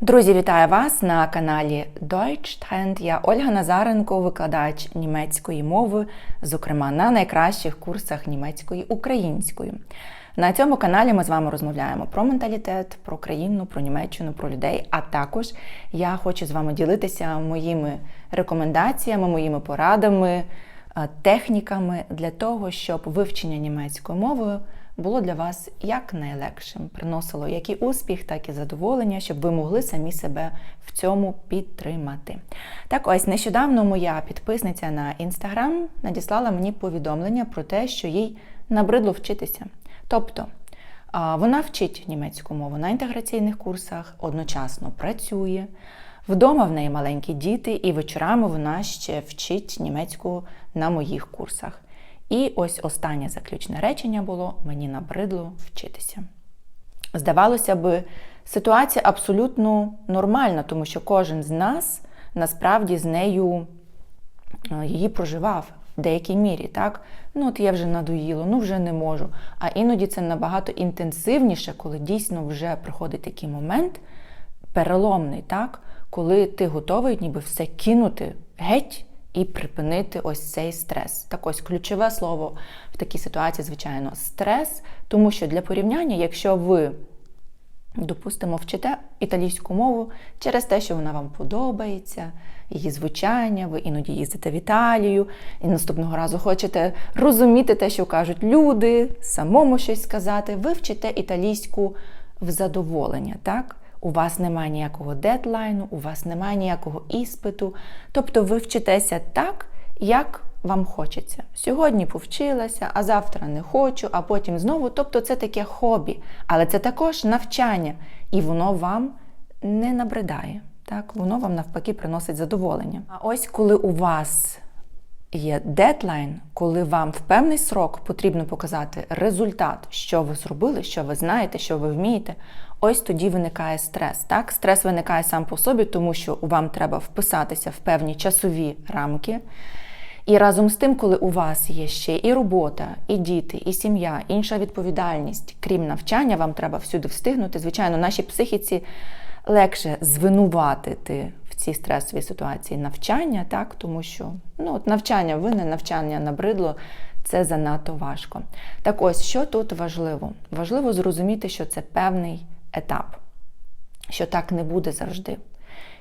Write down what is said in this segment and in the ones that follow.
Друзі, вітаю вас на каналі Deutsch Trend. Я Ольга Назаренко, викладач німецької мови, зокрема на найкращих курсах німецької українською. На цьому каналі ми з вами розмовляємо про менталітет, про країну, про Німеччину, про людей. А також я хочу з вами ділитися моїми рекомендаціями, моїми порадами, е, техніками для того, щоб вивчення німецької мови було для вас якнайлегшим, приносило як і успіх, так і задоволення, щоб ви могли самі себе в цьому підтримати. Так ось нещодавно моя підписниця на інстаграм надіслала мені повідомлення про те, що їй набридло вчитися. Тобто вона вчить німецьку мову на інтеграційних курсах, одночасно працює. Вдома в неї маленькі діти, і вечорами вона ще вчить німецьку на моїх курсах. І ось останнє заключне речення було: мені набридло вчитися. Здавалося би, ситуація абсолютно нормальна, тому що кожен з нас насправді з нею е, її проживав в деякій мірі. так? Ну, от я вже надоїло, ну вже не можу. А іноді це набагато інтенсивніше, коли дійсно вже приходить такий момент переломний, так? коли ти готовий ніби все кинути геть і припинити ось цей стрес. Так ось ключове слово в такій ситуації, звичайно, стрес, тому що для порівняння, якщо ви, допустимо, вчите італійську мову через те, що вона вам подобається, її звучання, ви іноді їздите в Італію, і наступного разу хочете розуміти те, що кажуть люди, самому щось сказати, ви вчите італійську в задоволення, так? У вас немає ніякого дедлайну, у вас немає ніякого іспиту. Тобто ви вчитеся так, як вам хочеться. Сьогодні повчилася, а завтра не хочу, а потім знову. Тобто це таке хобі, але це також навчання, і воно вам не набридає. Так, Воно вам навпаки приносить задоволення. А ось коли у вас є дедлайн, коли вам в певний срок потрібно показати результат, що ви зробили, що ви знаєте, що ви вмієте. Ось тоді виникає стрес. Так, стрес виникає сам по собі, тому що вам треба вписатися в певні часові рамки. І разом з тим, коли у вас є ще і робота, і діти, і сім'я, інша відповідальність, крім навчання, вам треба всюди встигнути. Звичайно, нашій психіці легше звинуватити в цій стресовій ситуації навчання, так, тому що ну, от навчання винне, навчання набридло. Це занадто важко. Так ось, що тут важливо? Важливо зрозуміти, що це певний етап, що так не буде завжди.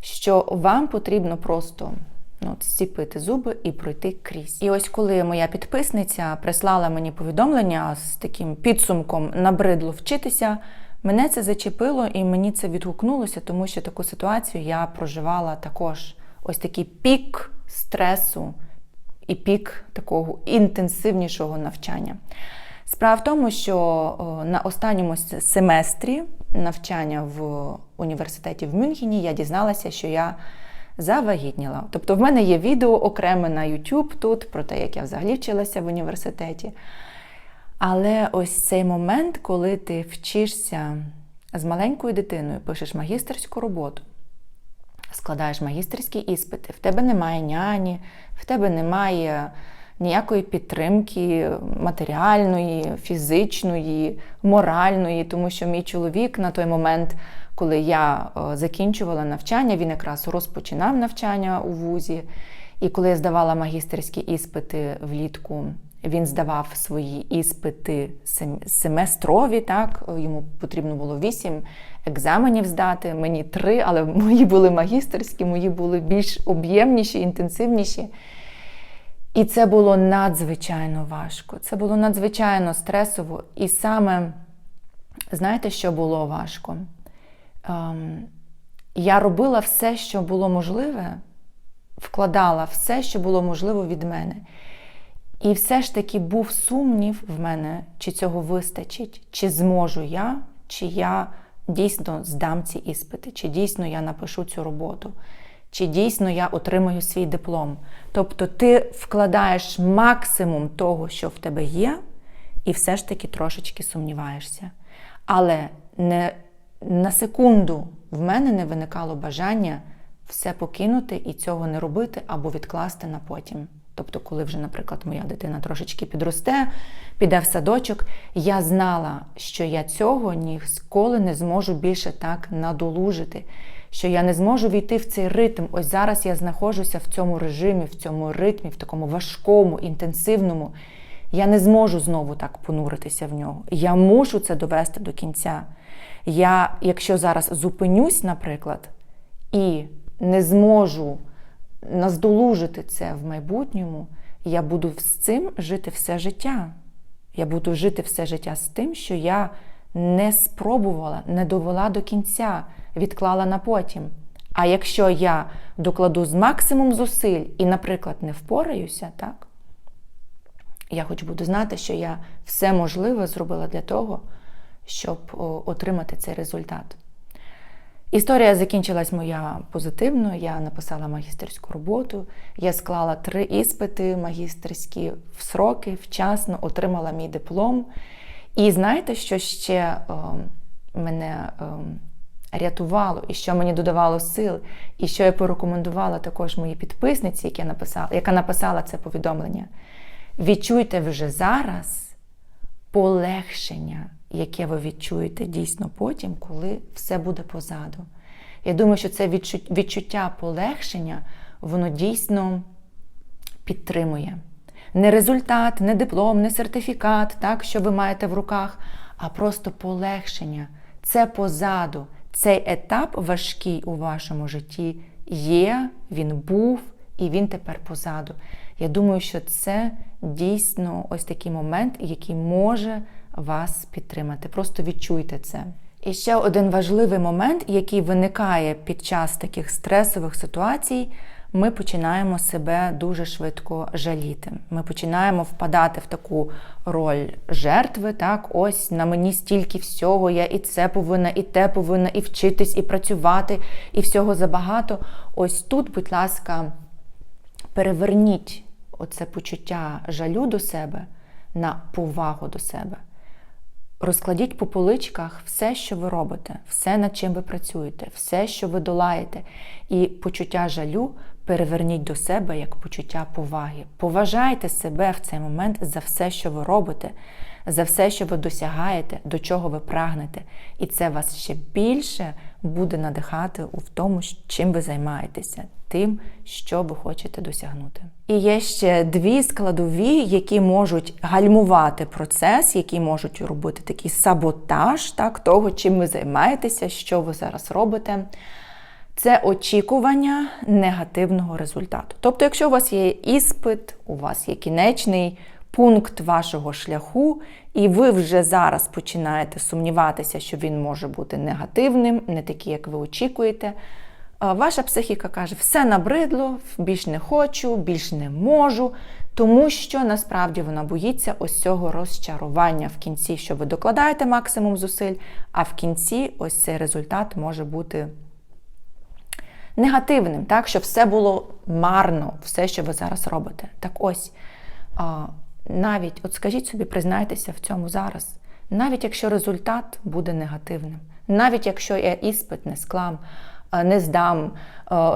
Що вам потрібно просто ну, зціпити зуби і пройти крізь. І ось коли моя підписниця прислала мені повідомлення з таким підсумком набридло вчитися, мене це зачепило і мені це відгукнулося, тому що таку ситуацію я проживала також ось такий пік стресу і пік такого інтенсивнішого навчання. Справа в тому, що на останньому семестрі навчання в університеті в Мюнхені я дізналася, що я завагітніла. Тобто в мене є відео окреме на YouTube тут про те, як я взагалі вчилася в університеті. Але ось цей момент, коли ти вчишся з маленькою дитиною, пишеш магістерську роботу, складаєш магістерські іспити, в тебе немає няні, в тебе немає ніякої підтримки матеріальної, фізичної, моральної, тому що мій чоловік на той момент, коли я закінчувала навчання, він якраз розпочинав навчання у вузі. І коли я здавала магістерські іспити влітку, він здавав свої іспити семестрові, так йому потрібно було вісім екзаменів здати. Мені три, але мої були магістерські, мої були більш об'ємніші, інтенсивніші. І це було надзвичайно важко. Це було надзвичайно стресово. І саме, знаєте, що було важко? Ем, я робила все, що було можливе, вкладала все, що було можливо від мене. І все ж таки був сумнів в мене, чи цього вистачить, чи зможу я, чи я дійсно здам ці іспити, чи дійсно я напишу цю роботу чи дійсно я отримаю свій диплом. Тобто ти вкладаєш максимум того, що в тебе є, і все ж таки трошечки сумніваєшся. Але не на секунду в мене не виникало бажання все покинути і цього не робити або відкласти на потім. Тобто, коли вже, наприклад, моя дитина трошечки підросте, піде в садочок, я знала, що я цього ніколи не зможу більше так надолужити що я не зможу війти в цей ритм. Ось зараз я знаходжуся в цьому режимі, в цьому ритмі, в такому важкому, інтенсивному. Я не зможу знову так понуритися в нього. Я мушу це довести до кінця. Я, якщо зараз зупинюсь, наприклад, і не зможу наздолужити це в майбутньому, я буду з цим жити все життя. Я буду жити все життя з тим, що я не спробувала, не довела до кінця, відклала на потім. А якщо я докладу з максимум зусиль і, наприклад, не впораюся, так, я хоч буду знати, що я все можливе зробила для того, щоб отримати цей результат. Історія закінчилась моя позитивно. Я написала магістерську роботу, я склала три іспити магістерські в сроки, вчасно отримала мій диплом. І знаєте, що ще о, мене о, рятувало, і що мені додавало сил, і що я порекомендувала також моїй підписниці, яка написала, яка написала це повідомлення. Відчуйте вже зараз полегшення, яке ви відчуєте дійсно потім, коли все буде позаду. Я думаю, що це відчуття полегшення, воно дійсно підтримує. Не результат, не диплом, не сертифікат, так, що ви маєте в руках, а просто полегшення. Це позаду. Цей етап важкий у вашому житті є, він був і він тепер позаду. Я думаю, що це дійсно ось такий момент, який може вас підтримати. Просто відчуйте це. І ще один важливий момент, який виникає під час таких стресових ситуацій, ми починаємо себе дуже швидко жаліти. Ми починаємо впадати в таку роль жертви. Так, ось на мені стільки всього, я і це повинна, і те повинна, і вчитись, і працювати, і всього забагато. Ось тут, будь ласка, переверніть оце почуття жалю до себе на повагу до себе. Розкладіть по поличках все, що ви робите, все, над чим ви працюєте, все, що ви долаєте, і почуття жалю переверніть до себе як почуття поваги. Поважайте себе в цей момент за все, що ви робите, за все, що ви досягаєте, до чого ви прагнете. І це вас ще більше буде надихати у тому, чим ви займаєтеся, тим, що ви хочете досягнути. І є ще дві складові, які можуть гальмувати процес, які можуть робити такий саботаж так, того, чим ви займаєтеся, що ви зараз робите. Це очікування негативного результату. Тобто, якщо у вас є іспит, у вас є кінечний пункт вашого шляху, і ви вже зараз починаєте сумніватися, що він може бути негативним, не такий, як ви очікуєте. Ваша психіка каже, все набридло, більш не хочу, більш не можу, тому що насправді вона боїться ось цього розчарування в кінці, що ви докладаєте максимум зусиль, а в кінці ось цей результат може бути негативним, так, що все було марно, все, що ви зараз робите. Так ось, навіть, от скажіть собі, признайтеся в цьому зараз. Навіть якщо результат буде негативним, навіть якщо я іспит не склам, не здам,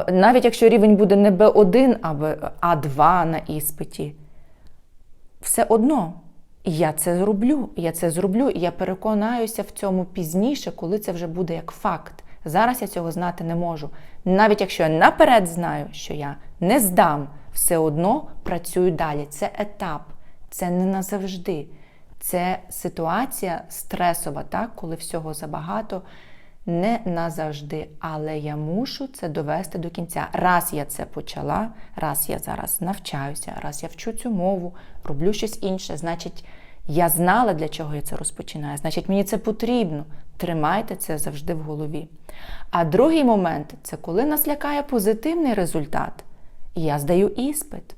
навіть якщо рівень буде не Б1, а А2 на іспиті, все одно я це зроблю. Я це зроблю, і я переконаюся в цьому пізніше, коли це вже буде як факт. Зараз я цього знати не можу. Навіть якщо я наперед знаю, що я не здам, все одно працюю далі. Це етап, це не назавжди. Це ситуація стресова, так, коли всього забагато, не назавжди. Але я мушу це довести до кінця. Раз я це почала, раз я зараз навчаюся, раз я вчу цю мову, роблю щось інше, значить. Я знала, для чого я це розпочинаю. Значить, мені це потрібно. Тримайте це завжди в голові. А другий момент це коли нас лякає позитивний результат. Я здаю іспит.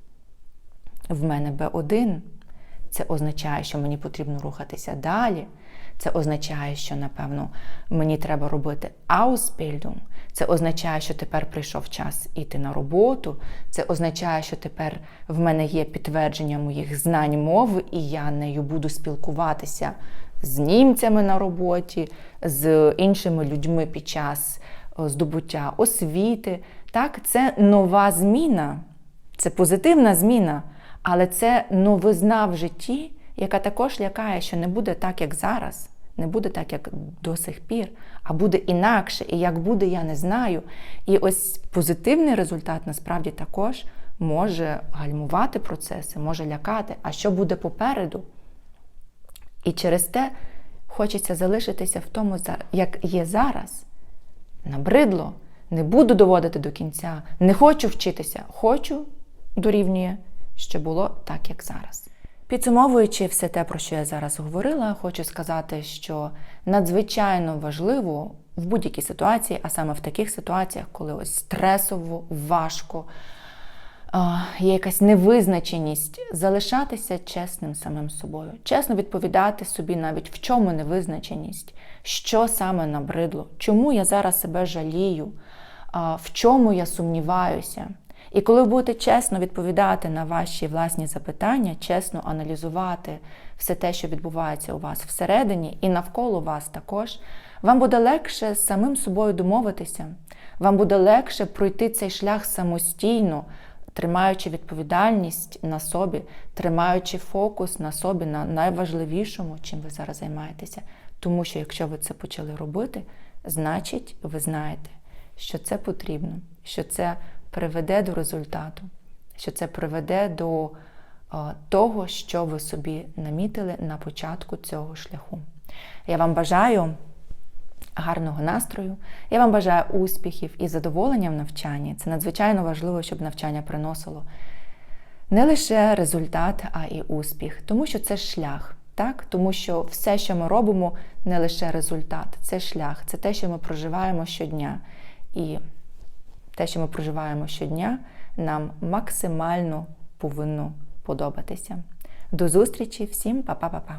В мене Б1. Це означає, що мені потрібно рухатися далі. Це означає, що, напевно, мені треба робити Ausbildung. Це означає, що тепер прийшов час іти на роботу. Це означає, що тепер в мене є підтвердження моїх знань мови, і я нею буду спілкуватися з німцями на роботі, з іншими людьми під час здобуття освіти. Так, це нова зміна, це позитивна зміна, але це новизна в житті, яка також лякає, що не буде так, як зараз. Не буде так, як до сих пір, а буде інакше. І як буде, я не знаю. І ось позитивний результат насправді також може гальмувати процеси, може лякати. А що буде попереду? І через те хочеться залишитися в тому, як є зараз. Набридло, не буду доводити до кінця, не хочу вчитися, хочу дорівнює, що було так, як зараз. Підсумовуючи все те, про що я зараз говорила, хочу сказати, що надзвичайно важливо в будь-якій ситуації, а саме в таких ситуаціях, коли ось стресово, важко, є якась невизначеність, залишатися чесним самим собою, чесно відповідати собі навіть в чому невизначеність, що саме набридло, чому я зараз себе жалію, в чому я сумніваюся. І коли ви будете чесно відповідати на ваші власні запитання, чесно аналізувати все те, що відбувається у вас всередині і навколо вас також, вам буде легше з самим собою домовитися, вам буде легше пройти цей шлях самостійно, тримаючи відповідальність на собі, тримаючи фокус на собі, на найважливішому, чим ви зараз займаєтеся. Тому що якщо ви це почали робити, значить ви знаєте, що це потрібно, що це приведе до результату, що це приведе до того, що ви собі намітили на початку цього шляху. Я вам бажаю гарного настрою, я вам бажаю успіхів і задоволення в навчанні. Це надзвичайно важливо, щоб навчання приносило не лише результат, а і успіх, тому що це шлях. Так? Тому що все, що ми робимо, не лише результат, це шлях, це те, що ми проживаємо щодня. І те, що ми проживаємо щодня, нам максимально повинно подобатися. До зустрічі, всім па-па-па-па!